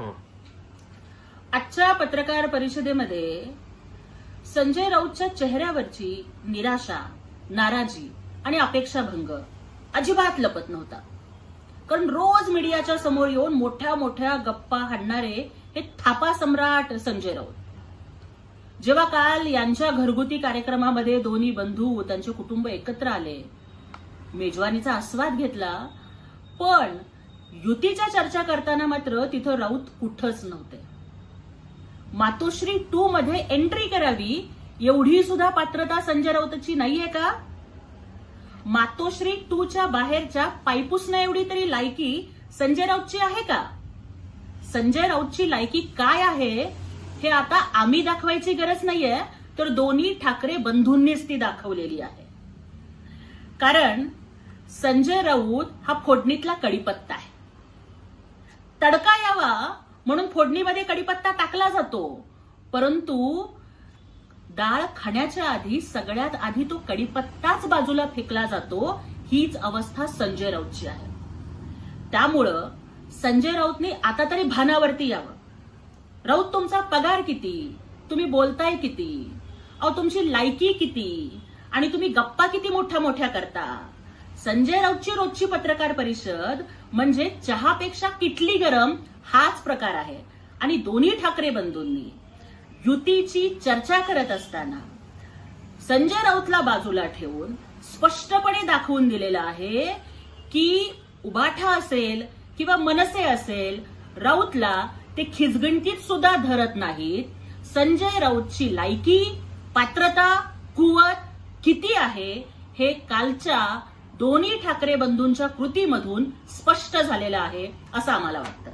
हो. आजच्या पत्रकार परिषदेमध्ये संजय राऊतच्या चेहऱ्यावरची निराशा नाराजी आणि अपेक्षाभंग अजिबात लपत नव्हता. कारण रोज मीडियाच्या समोर येऊन मोठ्या मोठ्या गप्पा हाणणारे हे थापा सम्राट संजय राऊत. जेव्हा काल यांच्या घरगुती कार्यक्रमामध्ये दोन्ही बंधू त्यांचे कुटुंब एकत्र आले मेजवानीचा आस्वाद घेतला पण युतीच्या चर्चा करताना मात्र तिथं राऊत कुठंच नव्हते. मातोश्री टू मध्ये एंट्री करावी एवढी सुद्धा पात्रता संजय राऊतची नाहीये का? मातोश्री टू च्या बाहेरच्या पायपुसना एवढी तरी लायकी संजय राऊतची आहे का? संजय राऊतची लायकी काय आहे हे आता आम्ही दाखवायची गरज नाहीये तर दोन्ही ठाकरे बंधूंनीच ती दाखवलेली आहे. कारण संजय राऊत हा फोडणीतला कडीपत्ता आहे. तडका यावा म्हणून फोडणीमध्ये कडीपत्ता टाकला जातो. परंतु डाळ खाण्याच्या आधी सगळ्यात आधी तो कडीपत्ताच बाजूला फेकला जातो. हीच अवस्था संजय राऊतची आहे. त्यामुळं संजय राऊतने आता तरी भानावरती यावं. राऊत तुमचा पगार किती? तुम्ही बोलताय किती? अहो तुमची लायकी किती? आणि तुम्ही गप्पा किती मोठ्या मोठ्या करता? संजय राऊतची रोजची पत्रकार परिषद म्हणजे चहापेक्षा किटली गरम हाच प्रकार आहे. आणि दोन्ही ठाकरे बंधूंनी युतीची चर्चा करत असताना संजय राऊतला बाजूला ठेवून स्पष्टपणे दाखवून दिलेलं आहे की उबाठा असेल किंवा मनसे असेल राऊतला ते खिचगणतीत सुद्धा धरत नाहीत. संजय राऊतची लायकी पात्रता कुवत किती आहे हे कालच्या दोन्ही ठाकरे बंधूंच्या कृतीमधून स्पष्ट झालेलं आहे असं आम्हाला वाटतं.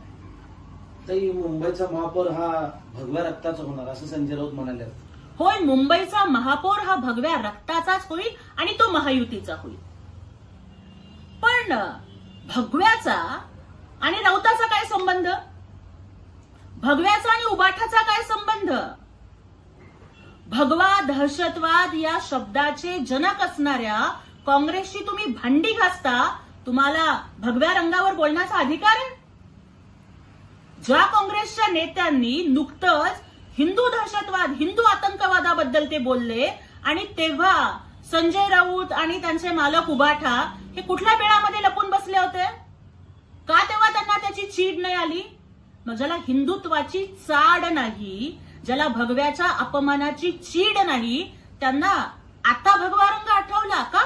मुंबईचा महापौर हा भगव्या रक्ताचा होणार असं संजय राऊत म्हणाले. होय मुंबईचा महापौर हा भगव्या रक्ताचाच होईल आणि तो महायुतीचा होईल. पण भगव्याचा आणि राऊताचा काय संबंध? भगव्याचा आणि उबाठाचा काय संबंध? भगवा दहशतवाद या शब्दाचे जनक असणाऱ्या काँग्रेसची तुम्ही भांडी घासता तुम्हाला भगव्या रंगावर बोलण्याचा अधिकार आहे? ज्या काँग्रेसच्या नेत्यांनी नुकतंच हिंदू दहशतवाद हिंदू आतंकवादाबद्दल ते बोलले आणि तेव्हा संजय राऊत आणि त्यांचे मालक उबाठा हे कुठल्या वेळामध्ये लपून बसले होते? का तेव्हा त्यांना त्याची चीड नाही आली? मग ज्याला हिंदुत्वाची चाड नाही ज्याला भगव्याच्या अपमानाची चीड नाही त्यांना आता भगवा रंग आठवला का?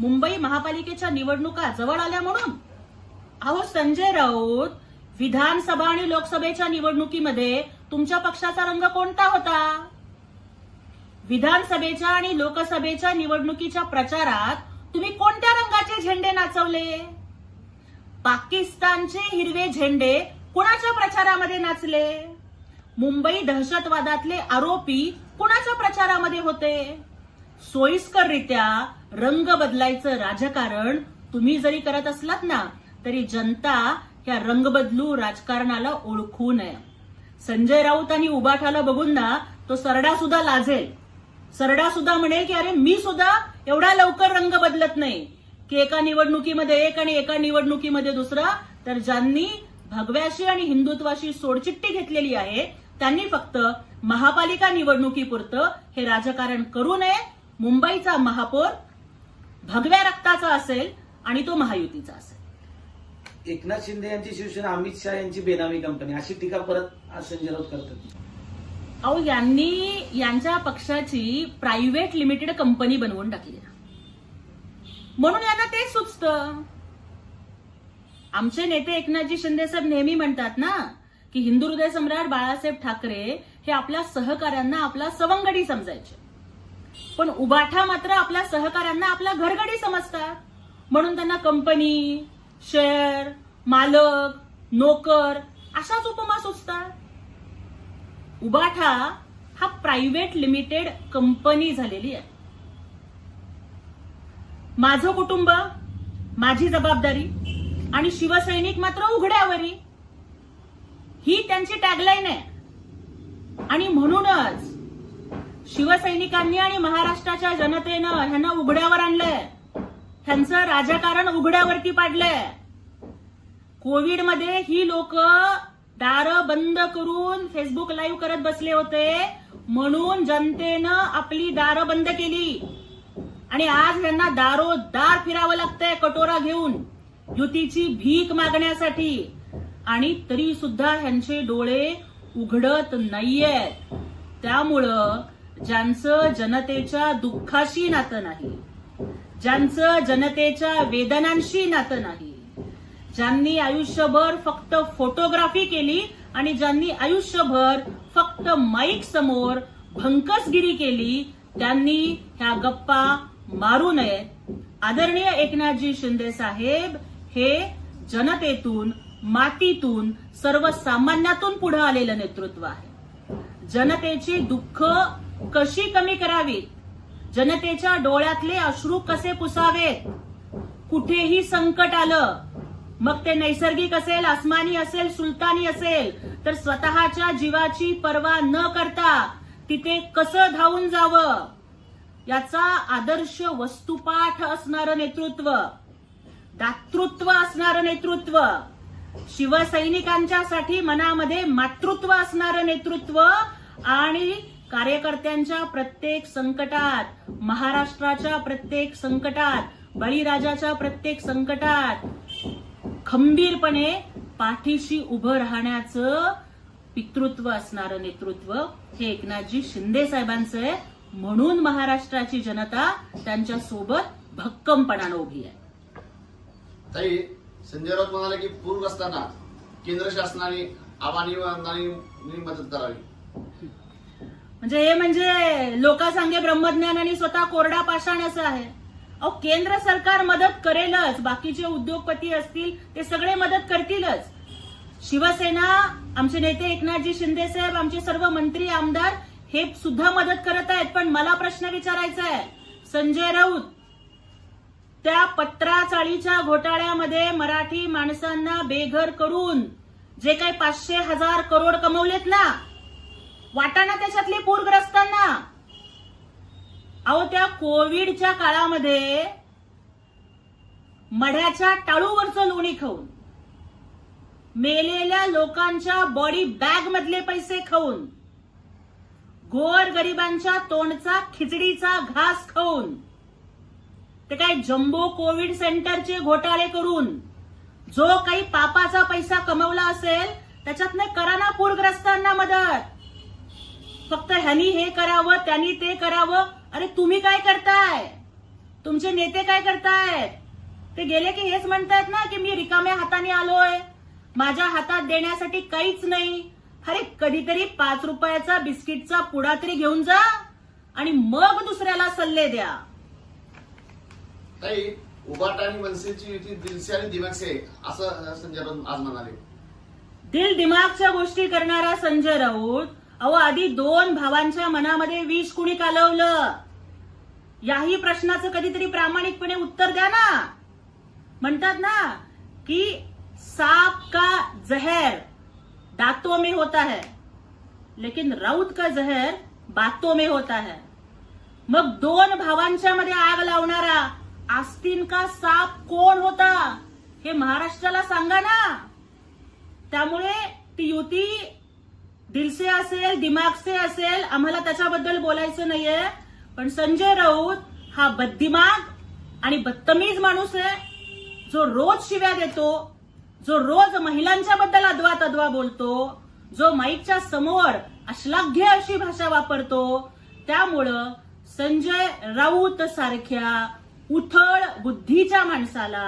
मुंबई महापालिकेच्या निवडणुका जवळ आल्या म्हणून? अहो संजय राऊत विधानसभा आणि लोकसभेच्या निवडणुकीमध्ये तुमच्या पक्षाचा रंग कोणता होता? विधानसभेच्या आणि लोकसभेच्या निवडणुकीच्या प्रचारात तुम्ही कोणत्या रंगाचे झेंडे नाचवले? पाकिस्तानचे हिरवे झेंडे कुणाच्या प्रचारामध्ये नाचले? मुंबई दहशतवादातले आरोपी कुणाच्या प्रचारामध्ये होते? सोयीस्कररित्या रंग बदलायचं राजकारण तुम्ही जरी करत असलात ना तरी जनता ह्या रंग बदलू राजकारणाला ओळखू नये. संजय राऊत आणि उबाठाला बघून ना तो सरडा सुद्धा लाजेल. सरडा सुद्धा म्हणेल की अरे मी सुद्धा एवढा लवकर रंग बदलत नाही. की एका निवडणुकीमध्ये एक आणि एका निवडणुकीमध्ये दुसरा तर ज्यांनी भगव्याशी आणि हिंदुत्वाशी सोडचिट्टी घेतलेली आहे त्यांनी फक्त महापालिका निवडणुकीपुरतं हे राजकारण करू नये. मुंबईचा महापौर भगव्या रक्ताचा असेल आणि तो महायुतीचा असेल. एकनाथ शिंदे यांची शिवसेना अमित शहा यांची बेनामी कंपनी अशी टीका परत संजय राऊत करतात. अहो यांनी यांच्या पक्षाची प्रायव्हेट लिमिटेड कंपनी बनवून टाकली म्हणून यांना तेच सुचतं. आमचे नेते एकनाथजी शिंदे साहेब नेहमी म्हणतात ना की हिंदू हृदय सम्राट बाळासाहेब ठाकरे हे आपल्या सहकाऱ्यांना आपला सवंगडी समजायचे. पण उबाठा मात्र आपल्या सहकाऱ्यांना आपला घरगडी समजतात. म्हणून त्यांना कंपनी शेअर मालक नोकर अशाच उपमा सुचतात. उबाठा हा प्रायव्हेट लिमिटेड कंपनी झालेली आहे. माझं कुटुंब माझी जबाबदारी आणि शिवसैनिक मात्र उघड्यावरी. ही त्यांची टॅगलाईन आहे. आणि म्हणूनच शिवसैनिकांनी आणि महाराष्ट्राच्या जनतेनं ह्यांना उघड्यावर आणलंय. ह्यांचं राजकारण उघड्यावरती पाडलंय. कोविडमध्ये ही लोक दार बंद करून फेसबुक लाईव्ह करत बसले होते. म्हणून जनतेनं आपली दारं बंद केली. आणि आज यांना दारोदार फिरावं लागतंय कटोरा घेऊन युतीची भीक मागण्यासाठी. आणि तरी सुद्धा ह्यांचे डोळे उघडत नाहीयेत. त्यामुळं ज्यांचं जनतेच्या दुःखाशी नातं नाही ज्यांचं जनतेच्या वेदनांशी नातं नाही ज्यांनी आयुष्यभर फक्त फोटोग्राफी केली आणि ज्यांनी आयुष्यभर फक्त माईक समोर भंकसगिरी केली त्यांनी ह्या गप्पा मारू नयेत आदरणीय एकनाथजी शिंदे साहेब हे जनतेतून मातीतून सर्वसामान्यातून पुढे आलेलं नेतृत्व आहे. जनतेची दुःख कशी कमी करावी? जनतेच्या डोळ्यातले अश्रू कसे पुसावेत कुठेही संकट आलं मग ते नैसर्गिक असेल आसमानी असेल सुलतानी असेल तर स्वतःच्या जीवाची पर्वा न करता तिथे कसं धावून जावं? याचा आदर्श वस्तुपाठ असणारं नेतृत्व दातृत्व असणारं नेतृत्व शिवसैनिकांच्यासाठी मनामध्ये मातृत्व असणारं नेतृत्व आणि कार्यकर्त्यांच्या प्रत्येक संकटात महाराष्ट्राच्या प्रत्येक संकटात बळीराजाच्या प्रत्येक संकटात खंबीरपणे पाठीशी उभं राहण्याचं पितृत्व असणारं नेतृत्व हे एकनाथजी शिंदे साहेबांचं आहे. म्हणून महाराष्ट्राची जनता त्यांच्यासोबत भक्कमपणानं उभी आहे. ताई संजय राऊत म्हणाले की पूरग्रस्तांना केंद्र शासनाने आव्हानाने मदत करावी. म्हणजे हे म्हणजे लोकांसांगे ब्रह्मज्ञान आणि स्वतः कोरडा पाषाण असं आहे. अहो केंद्र सरकार मदत करेलच बाकीचे उद्योगपती असतील ते सगळे मदत करतीलच. शिवसेना आमचे नेते एकनाथजी शिंदे साहेब आमचे सर्व मंत्री आमदार हे सुद्धा मदत करत आहेत पण मला प्रश्न विचारायचा आहे. संजय राऊत त्या पत्राचाळीच्या घोटाळ्यामध्ये मराठी माणसांना बेघर करून जे काही पाचशे हजार करोड कमवलेत ना वाटाणा त्याच्यातले पूरग्रस्तांना. अहो त्या कोविडच्या काळामध्ये मढ्याच्या टाळूवरचं लोणी खाऊन मेलेल्या लोकांच्या बॉडी बॅग मधले पैसे खाऊन गोर गरिबांच्या तोंडचा खिचडीचा घास खाऊन ते काय जम्बो कोविड सेंटरचे घोटाळे करून जो काही पापाचा पैसा कमवला असेल त्याच्यातनं करा ना पूरग्रस्तांना मदत. फक्त ह्यानी हे करावं त्यांनी ते करावं. अरे तुम्ही काय करताय? तुमचे नेते काय करतायत? ते गेले की हेच म्हणतायत ना की मी रिकाम्या हाताने आलोय. माझ्या हातात देण्यासाठी काहीच नाही. अरे कधीतरी पाच रुपयाचा बिस्किटचा पुडा तरी घेऊन जा आणि मग दुसऱ्याला सल्ले द्या. ताई उबाटा आणि मनसेची युती दिलसे आणि दिमागसे असं संजय राऊत आज म्हणाले. दिल दिमागच्या गोष्टी करणारा संजय राऊत अहो आधी दोन भावांच्या मनामध्ये विष कुणी कालवलं? याही प्रश्नाचं कधीतरी प्रामाणिकपणे उत्तर द्या ना. म्हणतात ना की साप का जहर दांतों में होता है. लेकिन राऊत का जहर बातों में होता है. मग दोन भावांच्या मध्ये आग लावणारा आस्तीन का साप कोण होता? हे महाराष्ट्राला सांगा ना. त्यामुळे ती युती दिलसे असेल दिमागसे असेल आम्हाला त्याच्याबद्दल बोलायचं नाहीये. पण संजय राऊत हा बद्दिमाग आणि बदतमीज माणूस आहे. जो रोज शिव्या देतो जो रोज महिलांच्या बद्दल अदवा तद्वा बोलतो जो माईकच्या समोर अश्लाघ्य अशी भाषा वापरतो त्यामुळं संजय राऊत सारख्या उथळ बुद्धीच्या माणसाला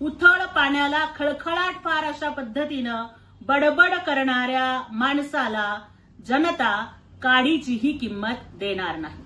उथळ पाण्याला खळखळाट फार अशा पद्धतीनं बडबड करणाऱ्या माणसाला जनता काडीचीही किंमत देणार नाही.